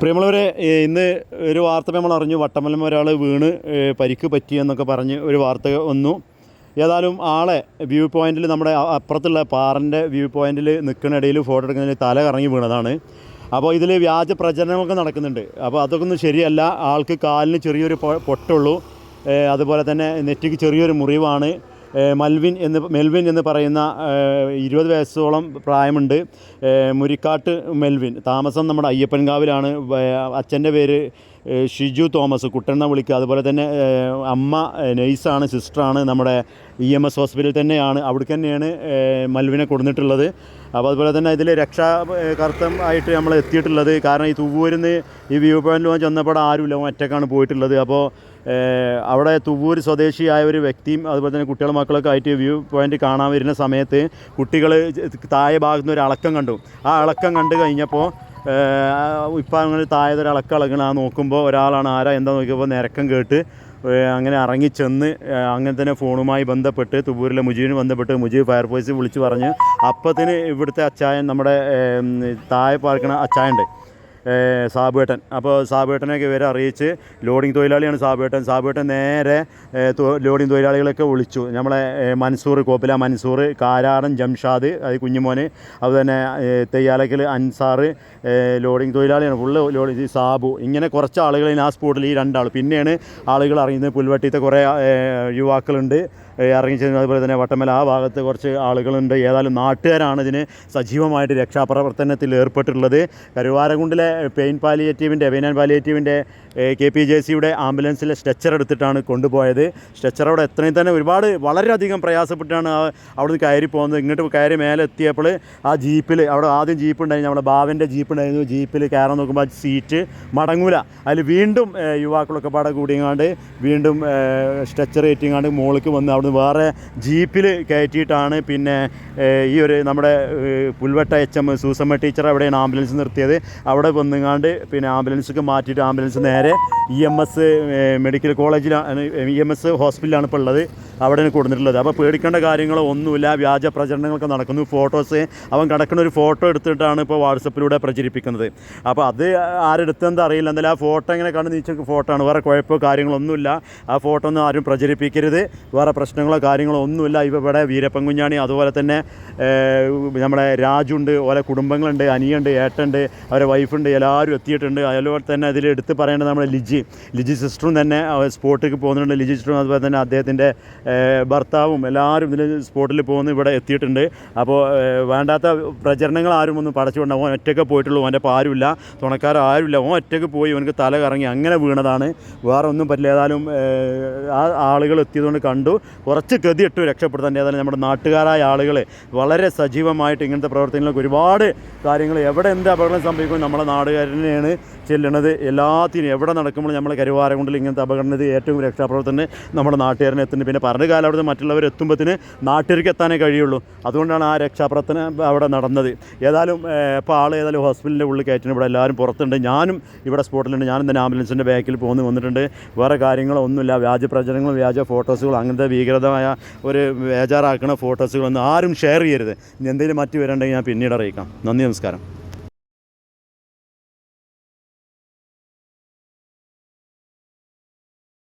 പ്രിയമുള്ളവരെ ഇന്ന് ഒരു വാർത്ത നമ്മൾ അറിഞ്ഞു. വട്ടമലം ഒരാൾ വീണ് പരിക്ക് പരിക്ക് പറ്റിയെന്നൊക്കെ പറഞ്ഞ് ഒരു വാർത്ത വന്നു. ഏതായാലും ആളെ വ്യൂ പോയിന്റിൽ നമ്മുടെ അപ്പുറത്തുള്ള പാറന്റെ വ്യൂ പോയിന്റിൽ നിൽക്കുന്നിടയിൽ ഫോട്ടോ എടുക്കുന്നതിൽ തല കറങ്ങി വീണതാണ്. അപ്പോൾ ഇതിൽ വ്യാജ പ്രചരണങ്ങളൊക്കെ നടക്കുന്നുണ്ട്. അപ്പോൾ അതൊക്കെ ഒന്നും ശരിയല്ല. ആൾക്ക് കാലിന് ചെറിയൊരു പൊട്ടുള്ളൂ. അതുപോലെ തന്നെ നെറ്റിക്ക് ചെറിയൊരു മുറിവാണ്. മൽവിൻ എന്ന് മെൽവിൻ എന്ന് പറയുന്ന ഇരുപത് വയസ്സോളം പ്രായമുണ്ട്. മുരിക്കാട്ട് മെൽവിൻ. താമസം നമ്മുടെ അയ്യപ്പൻകാവിലാണ്. അച്ഛന്റെ പേര് ഷിജു തോമസ്. കുട്ടനെന്ന വിളിക്കുക. അതുപോലെ തന്നെ അമ്മ നേഴ്സാണ് സിസ്റ്ററാണ് നമ്മുടെ ഇ എം എസ് ഹോസ്പിറ്റലിൽ തന്നെയാണ്. അവിടേക്ക് തന്നെയാണ് മൽവിനെ കൊടുത്തിട്ടുള്ളത് അപ്പോൾ അതുപോലെ തന്നെ ഇതിൽ രക്ഷാകർത്തം കർത്തം ആയിട്ട് നമ്മൾ എത്തിയിട്ടുള്ളത്. കാരണം ഈ തൂവൂരിൽ നിന്ന് ഈ വ്യൂ പോയിന്റിൽ ചെന്നപ്പോൾ ആരുമില്ല ഒറ്റക്കാണ് പോയിട്ടുള്ളത്. അപ്പോൾ അവിടെ തുവൂർ സ്വദേശിയായ ഒരു വ്യക്തിയും അതുപോലെ തന്നെ കുട്ടികളും മക്കളൊക്കെ ആയിട്ട് വ്യൂ പോയിന്റ് കാണാൻ വരുന്ന സമയത്ത് കുട്ടികൾ താഴെ ഭാഗത്ത് നിന്ന് ഒരു അളക്കം കണ്ടു. ആ അളക്കം കണ്ടു കഴിഞ്ഞപ്പോൾ ഇപ്പം അങ്ങനെ താഴെ ഒരു അളക്കം ഇളകണം ആ നോക്കുമ്പോൾ ഒരാളാണ് ആരാ എന്താ നോക്കിയപ്പോൾ നിരക്കം കേട്ട് അങ്ങനെ ഇറങ്ങി ചെന്ന് അങ്ങനെ തന്നെ ഫോണുമായി ബന്ധപ്പെട്ട് തുവൂരിലെ മുജീബിന് ബന്ധപ്പെട്ട് മുജീബ് ഫയർഫോഴ്സ് വിളിച്ച് പറഞ്ഞ് അപ്പത്തിന് ഇവിടുത്തെ അച്ചായൻ നമ്മുടെ താഴെ പാർക്കണ അച്ചായന്റെ ഏഹ് സാബുവേട്ടൻ. അപ്പോൾ സാബേട്ടനൊക്കെ ഇവരെ അറിയിച്ച് ലോഡിംഗ് തൊഴിലാളിയാണ് സാബുവേട്ടൻ. സാബുവേട്ടൻ നേരെ ലോഡിംഗ് തൊഴിലാളികളൊക്കെ വിളിച്ചു. നമ്മളെ മൻസൂർ കോപ്പില മൻസൂർ കാരാടൻ ജംഷാദ് അത് കുഞ്ഞുമോന് ഏഹ് Theyyalakkal Ansar loading തൊഴിലാളിയാണ്. Full loading Sabu. ഇങ്ങനെ കുറച്ച് ആളുകൾ ആ സ്പോട്ടിൽ ഈ രണ്ടാൾ പിന്നെയാണ് ആളുകൾ അറിയുന്നത് പുൽവട്ടിയത്തെ കുറേ യുവാക്കളുണ്ട്. ഇറങ്ങിച്ചെന്ന് അതുപോലെ തന്നെ വട്ടമല ആ ഭാഗത്ത് കുറച്ച് ആളുകളുണ്ട്. ഏതായാലും നാട്ടുകാരാണ് ഇതിന് സജീവമായിട്ട് രക്ഷാപ്രവർത്തനത്തിൽ ഏർപ്പെട്ടിട്ടുള്ളത്. കരുവാരകുണ്ടിലെ പെയിൻ പാലിയേറ്റീവിന്റെ പെയിൻ ആൻഡ് പാലിയേറ്റീവിന്റെ കെ പി ജെ സിയുടെ ആംബുലൻസിലെ സ്ട്രെച്ചർ എടുത്തിട്ടാണ് കൊണ്ടുപോയത്. സ്ട്രെച്ചർ അവിടെ എത്രയും തന്നെ ഒരുപാട് വളരെയധികം പ്രയാസപ്പെട്ടാണ് അവിടെ നിന്ന് കയറി പോകുന്നത്. ഇങ്ങോട്ട് കയറി മേലെ എത്തിയപ്പോൾ ആ ജീപ്പിൽ അവിടെ ആദ്യം ജീപ്പ് ഉണ്ടായിരുന്നു നമ്മുടെ ബാവന്റെ ജീപ്പ് ഉണ്ടായിരുന്നു. ജീപ്പിൽ കയറാൻ നോക്കുമ്പോൾ ആ സീറ്റ് മടങ്ങൂല. അതിൽ വീണ്ടും യുവാക്കളൊക്കെ പാടെ കൂടിയങ്ങാണ്ട് വീണ്ടും സ്ട്രെച്ചർ കയറ്റിങ്ങാണ്ട് മുകളിലേക്ക് വന്ന് അവിടുന്ന് വേറെ ജീപ്പിൽ കയറ്റിയിട്ടാണ് പിന്നെ ഈ ഒരു നമ്മുടെ Pulvatta H M Susamma teacher അവിടെയാണ് ആംബുലൻസ് നിർത്തിയത്. അവിടെ വന്നുങ്ങാണ്ട് പിന്നെ ആംബുലൻസൊക്കെ മാറ്റിയിട്ട് ആംബുലൻസ് നേരെ ഇ എം എസ് മെഡിക്കൽ കോളേജിലാണ് ഇ എം എസ് ഹോസ്പിറ്റലാണ് ഇപ്പോൾ ഉള്ളത്. അവിടെയാണ് കൊടുത്തിട്ടുള്ളത്. അപ്പോൾ പേടിക്കേണ്ട കാര്യങ്ങളോ ഒന്നുമില്ല. വ്യാജ പ്രചരണങ്ങളൊക്കെ നടക്കുന്നു. ഫോട്ടോസ് അവൻ കിടക്കുന്ന ഒരു ഫോട്ടോ എടുത്തിട്ടാണ് ഇപ്പോൾ വാട്സപ്പിലൂടെ പ്രചരിപ്പിക്കുന്നത്. അപ്പോൾ അത് ആരെടുത്തെന്ന് അറിയില്ല. എന്തായാലും ആ ഫോട്ടോ ഇങ്ങനെ കണ്ടു നീച്ച ഫോട്ടോ ആണ്. വേറെ കുഴപ്പമോ കാര്യങ്ങളൊന്നുമില്ല ആ ഫോട്ടോ ഒന്നും ആരും പ്രചരിപ്പിക്കരുത്. വേറെ പ്രശ്നങ്ങളോ കാര്യങ്ങളോ ഒന്നുമില്ല. ഇവിടെ വീരപ്പൻ കുഞ്ഞാണി അതുപോലെ തന്നെ നമ്മുടെ രാജുണ്ട് ഓരോ കുടുംബങ്ങളുണ്ട് അനിയുണ്ട് ഏട്ടുണ്ട് അവരെ വൈഫുണ്ട് എല്ലാവരും എത്തിയിട്ടുണ്ട്. അതുപോലെ തന്നെ അതിൽ എടുത്ത് പറയേണ്ടത് നമ്മുടെ ലിജി. ലിജി സിസ്റ്ററും തന്നെ സ്പോട്ടിലേക്ക് പോകുന്നുണ്ട്. ലിജി സിസ്റ്ററും അതുപോലെ തന്നെ അദ്ദേഹത്തിന്റെ ഭർത്താവും എല്ലാവരും ഇതിൽ സ്പോട്ടിൽ പോകുന്നു. ഇവിടെ എത്തിയിട്ടുണ്ട്. അപ്പോൾ വേണ്ടാത്ത പ്രചരണങ്ങൾ ആരും ഒന്നും പടച്ചുകൊണ്ട് ഓൻ ഒറ്റയ്ക്ക് പോയിട്ടുള്ളൂ. ഓന്റെ അപ്പോൾ ആരുമില്ല. തുണക്കാർ ആരുമില്ല. ഓൻ ഒറ്റയ്ക്ക് പോയി അവനക്ക് തല കറങ്ങി അങ്ങനെ വീണതാണ്. വേറെ ഒന്നും പറ്റില്ല. ഏതായാലും ആ ആളുകൾ എത്തിയതുകൊണ്ട് കണ്ടു. കുറച്ച് ഗതിയിട്ട് രക്ഷപ്പെടുത്താൻ ഏതായാലും നമ്മുടെ നാട്ടുകാരായ ആളുകൾ വളരെ സജീവമായിട്ട് ഇങ്ങനത്തെ പ്രവർത്തനങ്ങൾക്ക് ഒരുപാട് കാര്യങ്ങൾ എവിടെ എന്ത് അപകടം സംഭവിക്കും നമ്മുടെ നാടുകാരനെയാണ് ചെല്ലണത് എല്ലാത്തിനും എവിടെ നടക്കുമ്പോൾ നമ്മൾ കരുവാരം കൊണ്ടിൽ ഇങ്ങനത്തെ അപകടത്തിൽ ഏറ്റവും രക്ഷാപ്രവർത്തനം നമ്മുടെ നാട്ടുകാരനെ എത്തുന്നു. പിന്നെ പറഞ്ഞ കാലം അവിടുന്ന് മറ്റുള്ളവർ എത്തുമ്പോഴത്തിന് നാട്ടുകാർക്ക് എത്താനേ കഴിയുള്ളൂ. അതുകൊണ്ടാണ് ആ രക്ഷാപ്രവർത്തനം അവിടെ നടന്നത്. ഏതായാലും ഇപ്പോൾ ആൾ ഏതായാലും ഹോസ്പിറ്റലിന്റെ ഉള്ളിൽ കയറ്റുന്ന. ഇവിടെ എല്ലാവരും പുറത്തുണ്ട്. ഞാനും ഇവിടെ സ്പോട്ടിലുണ്ട്. ഞാനും തന്നെ ആംബുലൻസിന്റെ ബാക്കിൽ പോകുന്നു വന്നിട്ടുണ്ട്. വേറെ കാര്യങ്ങളൊന്നുമില്ല വ്യാജ പ്രചരണങ്ങളും വ്യാജ ഫോട്ടോസുകൾ അങ്ങനത്തെ ഭീകരതമായ ഒരു ബേജാറാക്കുന്ന ഫോട്ടോസുകളൊന്നും ആരും ഷെയർ ചെയ്യരുത്. ഇനി എന്തെങ്കിലും മാറ്റി വരണ്ടെങ്കിൽ ഞാൻ പിന്നീട് അറിയിക്കാം. നന്ദി നമസ്കാരം.